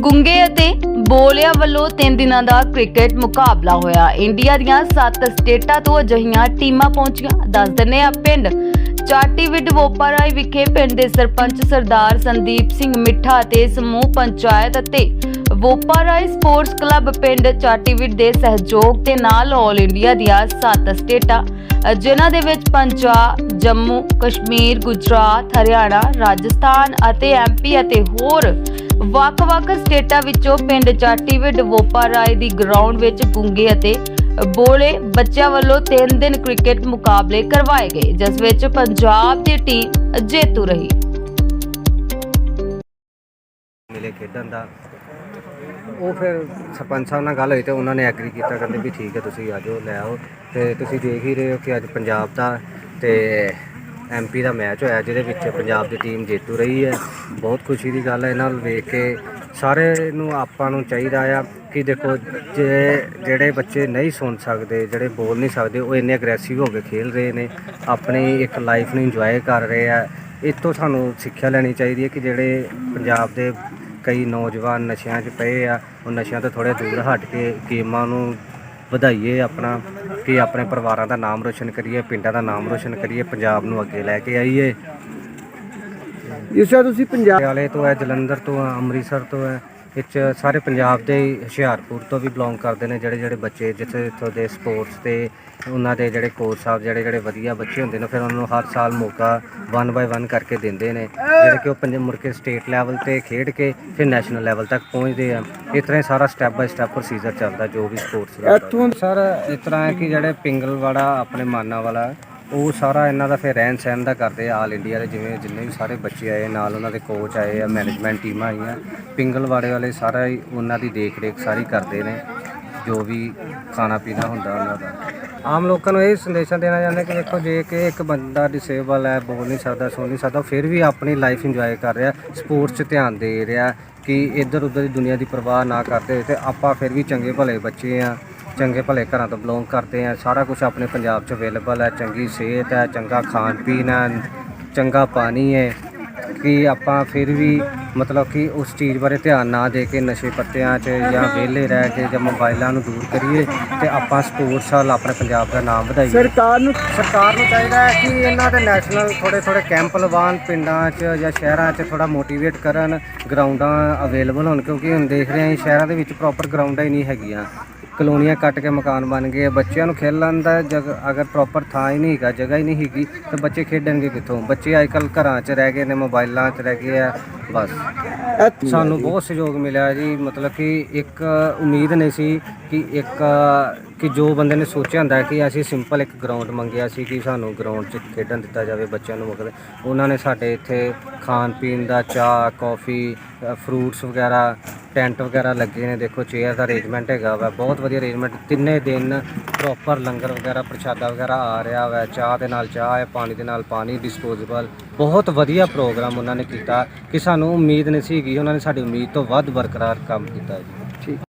ਗੁੰਗੇ ਅਤੇ ਬੋਲਿਆ ਵੱਲੋਂ ਤਿੰਨ ਦਿਨਾਂ ਦਾ ਕ੍ਰਿਕਟ ਮੁਕਾਬਲਾ ਹੋਇਆ। ਇੰਡੀਆ ਦੀਆਂ 7 ਸਟੇਟਾਂ ਤੋਂ ਅਜਿਹੀਆਂ ਟੀਮਾਂ ਪਹੁੰਚੀਆਂ। ਦੱਸ ਦਿੰਦੇ ਆ ਪਿੰਡ ਚਾਟੀਵਿੰਡ ਵੋਪਾਰਾਈ ਵਿਖੇ ਪਿੰਡ ਦੇ ਸਰਪੰਚ ਸਰਦਾਰ ਸੰਦੀਪ ਸਿੰਘ ਮਿੱਠਾ ਅਤੇ ਸਮੂਹ ਪੰਚਾਇਤ ਅਤੇ ਵੋਪਾਰਾਈ ਸਪੋਰਟਸ ਕਲੱਬ ਪਿੰਡ ਚਾਟੀਵਿੰਡ ਦੇ ਸਹਿਯੋਗ ਦੇ ਨਾਲ ਆਲ ਇੰਡੀਆ ਦੀਆਂ 7 ਸਟੇਟਾਂ, ਜਿਨ੍ਹਾਂ ਦੇ ਵਿੱਚ ਪੰਜਾਬ, ਜੰਮੂ, ਕਸ਼ਮੀਰ, ਗੁਜਰਾਤ, ਹਰਿਆਣਾ, ਰਾਜਸਥਾਨ ਅਤੇ ਐਮਪੀ ਅਤੇ ਹੋਰ ਵੱਖ-ਵੱਖ ਸਟੇਟਾਂ ਵਿੱਚੋਂ ਪਿੰਡ ਚਾਟੀਵਿੰਡ ਵੋਪਾਰਾਏ ਦੀ ਗਰਾਊਂਡ ਵਿੱਚ ਗੁੰਗੇ ਅਤੇ ਬੋਲੇ ਬੱਚਿਆਂ ਵੱਲੋਂ 3 ਦਿਨ ਕ੍ਰਿਕਟ ਮੁਕਾਬਲੇ ਕਰਵਾਏ ਗਏ, ਜਿਸ ਵਿੱਚ ਪੰਜਾਬ ਦੀ ਟੀਮ ਜੇਤੂ ਰਹੀ। ਮਿਲੇ ਖੇਡਣ ਦਾ। ਉਹ ਫਿਰ ਸਰਪੰਚ ਸਾਹਿਬ ਨਾਲ ਗੱਲ ਹੋਈ ਤੇ ਉਹਨਾਂ ਨੇ ਐਗਰੀ ਕੀਤਾ, ਕਹਿੰਦੇ ਵੀ ਠੀਕ ਹੈ, ਤੁਸੀਂ ਆ ਜਾਓ, ਲੈ ਆਓ। ਤੇ ਤੁਸੀਂ ਦੇਖ ਹੀ ਰਹੇ ਹੋ ਕਿ ਅੱਜ ਪੰਜਾਬ ਦਾ ਤੇ ਐਮਪੀ ਦਾ ਮੈਚ ਹੋਇਆ, ਜਿਹਦੇ ਵਿੱਚ ਪੰਜਾਬ ਦੀ ਟੀਮ ਜੇਤੂ ਰਹੀ ਹੈ। ਬਹੁਤ ਖੁਸ਼ੀ ਦੀ ਗੱਲ ਹੈ, ਇਹਨਾਂ ਨੂੰ ਵੇਖ ਕੇ ਸਾਰੇ ਨੂੰ ਆਪਾਂ ਨੂੰ ਚਾਹੀਦਾ ਆ ਕਿ ਦੇਖੋ, ਜੇ ਜਿਹੜੇ ਬੱਚੇ ਨਹੀਂ ਸੁਣ ਸਕਦੇ, ਜਿਹੜੇ ਬੋਲ ਨਹੀਂ ਸਕਦੇ, ਉਹ ਇੰਨੇ ਅਗਰੈਸਿਵ ਹੋ ਕੇ ਖੇਲ ਰਹੇ ਨੇ, ਆਪਣੀ ਇੱਕ ਲਾਈਫ ਨੂੰ ਇੰਜੋਏ ਕਰ ਰਹੇ ਆ। ਇਹ ਤੋਂ ਸਾਨੂੰ ਸਿੱਖਿਆ ਲੈਣੀ ਚਾਹੀਦੀ ਹੈ ਕਿ ਜਿਹੜੇ ਪੰਜਾਬ ਦੇ ਕਈ ਨੌਜਵਾਨ ਨਸ਼ਿਆਂ 'ਚ ਪਏ ਆ, ਉਹ ਨਸ਼ਿਆਂ ਤੋਂ ਥੋੜ੍ਹੇ ਦੂਰ ਹਟ ਕੇ ਗੇਮਾਂ ਨੂੰ ਵਧਾਈਏ ਆਪਣਾ। ਕਿ ਆਪਣੇ ਪਰਿਵਾਰਾਂ ਦਾ ਨਾਮ ਰੋਸ਼ਨ ਕਰੀਏ ਪਿੰਡਾਂ ਦਾ ਨਾਮ ਰੋਸ਼ਨ ਕਰੀਏ ਪੰਜਾਬ ਨੂੰ ਅੱਗੇ ਲੈ ਕੇ ਆਈਏ। ਇਸ ਤਰ੍ਹਾਂ ਤੁਸੀਂ ਪੰਜਾਬ ਪਟਿਆਲੇ ਤੋਂ ਹੈ ਜਲੰਧਰ ਤੋਂ ਹੈ ਅੰਮ੍ਰਿਤਸਰ ਤੋਂ ਹੈ। ਇਹ 'ਚ ਸਾਰੇ ਪੰਜਾਬ ਦੇ ਹੀ ਹੁਸ਼ਿਆਰਪੁਰ ਤੋਂ ਵੀ ਬਿਲੋਂਗ ਕਰਦੇ ਨੇ ਜਿਹੜੇ ਜਿਹੜੇ ਬੱਚੇ ਜਿੱਥੇ ਇੱਥੋਂ ਦੇ ਸਪੋਰਟਸ ਤੇ ਉਹਨਾਂ ਦੇ ਜਿਹੜੇ ਕੋਚ ਸਾਹਿਬ, ਜਿਹੜੇ ਜਿਹੜੇ ਵਧੀਆ ਬੱਚੇ ਹੁੰਦੇ ਨੇ, ਫਿਰ ਉਹਨਾਂ ਨੂੰ ਹਰ ਸਾਲ ਮੌਕਾ ਵਨ ਬਾਏ ਵਨ ਕਰਕੇ ਦਿੰਦੇ ਨੇ। ਜਿਹੜੇ ਕਿ ਉਹ ਪੰਜ ਮੁੜ ਕੇ ਸਟੇਟ ਲੈਵਲ ਤੇ ਖੇਡ ਕੇ ਫਿਰ ਨੈਸ਼ਨਲ ਲੈਵਲ ਤੱਕ ਪਹੁੰਚਦੇ ਆ। ਇਸ ਤਰ੍ਹਾਂ ਹੀ ਸਾਰਾ ਸਟੈਪ ਬਾਏ ਸਟੈਪ ਪ੍ਰੋਸੀਜਰ ਚੱਲਦਾ ਜੋ ਵੀ ਸਪੋਰਟਸ ਦਾ। ਇੱਥੋਂ ਸਰ, ਇਸ ਤਰ੍ਹਾਂ ਹੈ ਕਿ ਜਿਹੜੇ ਪਿੰਗਲਵਾੜਾ, ਆਪਣੇ ਮਾਨਾ ਵਾਲਾ ਉਹ ਸਾਰਾ ਇਹਨਾਂ ਦਾ ਫਿਰ ਰਹਿਣ ਸਹਿਣ ਦਾ ਕਰਦੇ ਆ, ਆਲ ਇੰਡੀਆ ਦੇ ਜਿਵੇਂ ਜਿੰਨੇ ਵੀ ਸਾਰੇ ਬੱਚੇ ਆਏ, ਨਾਲ ਉਹਨਾਂ ਦੇ ਕੋਚ ਆਏ ਆ ਮੈਨੇਜਮੈਂਟ ਟੀਮਾਂ ਆਈਆਂ। ਪਿੰਗਲਵਾੜੇ ਵਾਲੇ ਸਾਰਾ ਹੀ ਉਹਨਾਂ ਦੀ ਦੇਖ ਰੇਖ ਸਾਰੀ ਕਰਦੇ ਨੇ, ਜੋ ਵੀ ਖਾਣਾ ਪੀਣਾ ਹੁੰਦਾ ਉਹਨਾਂ ਦਾ। ਆਮ ਲੋਕਾਂ ਨੂੰ ਇਹ ਸੰਦੇਸ਼ਾ ਦੇਣਾ ਚਾਹੁੰਦਾ ਕਿ ਦੇਖੋ, ਜੇ ਕਿ ਇੱਕ ਬੰਦਾ ਡਿਸੇਬਲ ਹੈ, ਬੋਲ ਨਹੀਂ ਸਕਦਾ, ਸੁਣ ਨਹੀਂ ਸਕਦਾ, ਫਿਰ ਵੀ ਆਪਣੀ ਲਾਈਫ ਇੰਜੋਏ ਕਰ ਰਿਹਾ ਸਪੋਰਟਸ 'ਚ ਧਿਆਨ ਦੇ ਰਿਹਾ ਕਿ ਇੱਧਰ ਉੱਧਰ ਦੀ ਦੁਨੀਆ ਦੀ ਪਰਵਾਹ ਨਾ ਕਰਦੇ ਹੋਏ ਤੇ ਆਪਾਂ ਫਿਰ ਵੀ ਚੰਗੇ ਭਲੇ ਬੱਚੇ ਆ। ਚੰਗੇ ਭਲੇ ਘਰਾਂ ਤੋਂ ਬਿਲੋਂਗ ਕਰਦੇ ਆ ਸਾਰਾ ਕੁਝ ਆਪਣੇ ਪੰਜਾਬ 'ਚ ਅਵੇਲੇਬਲ ਹੈ ਚੰਗੀ ਸਿਹਤ ਹੈ ਚੰਗਾ ਖਾਣ ਪੀਣ ਹੈ ਚੰਗਾ ਪਾਣੀ ਹੈ। ਕਿ ਆਪਾਂ ਫਿਰ ਵੀ ਮਤਲਬ ਕਿ ਉਸ ਚੀਜ਼ ਬਾਰੇ ਧਿਆਨ ਨਾ ਦੇ ਕੇ ਨਸ਼ੇ ਪੱਤਿਆਂ 'ਚ ਜਾਂ ਵਿਹਲੇ ਰਹਿ ਕੇ ਜਾਂ ਮੋਬਾਈਲਾਂ ਨੂੰ ਦੂਰ ਕਰੀਏ ਤੇ ਆਪਾਂ ਸਪੋਰਟਸ ਵੱਲ ਆਪਣੇ ਪੰਜਾਬ ਦਾ ਨਾਮ ਵਧਾਈਏ। ਸਰਕਾਰ ਨੂੰ ਸਰਕਾਰ ਨੂੰ ਚਾਹੀਦਾ ਹੈ ਕਿ ਇਹਨਾਂ ਦੇ ਨੈਸ਼ਨਲ ਥੋੜੇ ਥੋੜੇ ਕੈਂਪ ਲਵਾਉਣ ਪਿੰਡਾਂ 'ਚ ਜਾਂ ਸ਼ਹਿਰਾਂ 'ਚ ਥੋੜਾ ਮੋਟੀਵੇਟ ਕਰਨ ਗਰਾਊਂਡਾਂ ਅਵੇਲੇਬਲ ਹੋਣ ਕਿਉਂਕਿ ਹੁਣ ਦੇਖ ਰਹੇ ਹਾਂ ਸ਼ਹਿਰਾਂ ਦੇ ਵਿੱਚ ਪ੍ਰੋਪਰ ਗਰਾਊਂਡਾਂ ਹੀ ਨਹੀਂ ਹੈਗੀਆਂ। ਕਲੋਨੀਆਂ ਕੱਟ ਕੇ ਮਕਾਨ ਬਣ ਗਏ ਆ। ਬੱਚਿਆਂ ਨੂੰ ਖੇਲਣ ਦਾ ਜਗ ਅਗਰ ਪ੍ਰੋਪਰ ਥਾਂ ਹੀ ਨਹੀਂ ਹੈਗਾ ਜਗ੍ਹਾ ਹੀ ਨਹੀਂ ਹੈਗੀ ਤਾਂ ਬੱਚੇ ਖੇਡਣਗੇ ਕਿੱਥੋਂ ਬੱਚੇ ਅੱਜਕੱਲ ਘਰਾਂ 'ਚ ਰਹਿ ਗਏ ਨੇ ਮੋਬਾਈਲਾਂ 'ਚ ਰਹਿ ਗਏ ਆ ਬਸ ਸਾਨੂੰ ਬਹੁਤ ਸਹਿਯੋਗ ਮਿਲਿਆ ਜੀ ਮਤਲਬ ਕਿ ਇੱਕ ਉਮੀਦ ਨਹੀਂ ਸੀ ਕਿ ਇੱਕ ਕਿ ਜੋ ਬੰਦੇ ਨੇ ਸੋਚਿਆ ਹੁੰਦਾ ਕਿ ਅਸੀਂ ਸਿੰਪਲ ਇੱਕ ਗਰਾਊਂਡ ਮੰਗਿਆ ਸੀ ਕਿ ਸਾਨੂੰ ਗਰਾਊਂਡ 'ਚ ਖੇਡਣ ਦਿੱਤਾ ਜਾਵੇ ਬੱਚਿਆਂ ਨੂੰ ਮਤਲਬ ਉਹਨਾਂ ਨੇ ਸਾਡੇ ਇੱਥੇ ਖਾਣ ਪੀਣ ਦਾ ਚਾਹ ਕੌਫੀ ਫਰੂਟਸ ਵਗੈਰਾ ਟੈਂਟ ਵਗੈਰਾ ਲੱਗੇ ਨੇ, ਦੇਖੋ ਚੇਅਰ ਦਾ ਅਰੇਂਜਮੈਂਟ ਹੈਗਾ ਵਾ, ਬਹੁਤ ਵਧੀਆ ਅਰੇਂਜਮੈਂਟ ਤਿੰਨੇ ਦਿਨ ਪ੍ਰੋਪਰ ਲੰਗਰ ਵਗੈਰਾ, ਪ੍ਰਸ਼ਾਦਾ ਵਗੈਰਾ ਆ ਰਿਹਾ ਵਾ, ਚਾਹ ਦੇ ਨਾਲ ਚਾਹ ਹੈ, ਪਾਣੀ ਦੇ ਨਾਲ ਪਾਣੀ ਡਿਸਪੋਜ਼ੇਬਲ ਬਹੁਤ ਵਧੀਆ ਪ੍ਰੋਗਰਾਮ ਉਹਨਾਂ ਨੇ ਕੀਤਾ ਕਿ ਸਾਨੂੰ ਉਮੀਦ ਨਹੀਂ ਸੀ ਹੈਗੀ ਉਹਨਾਂ ਨੇ ਸਾਡੀ ਉਮੀਦ ਤੋਂ ਵੱਧ ਬਰਕਰਾਰ ਕੰਮ ਕੀਤਾ ਜੀ। ਠੀਕ।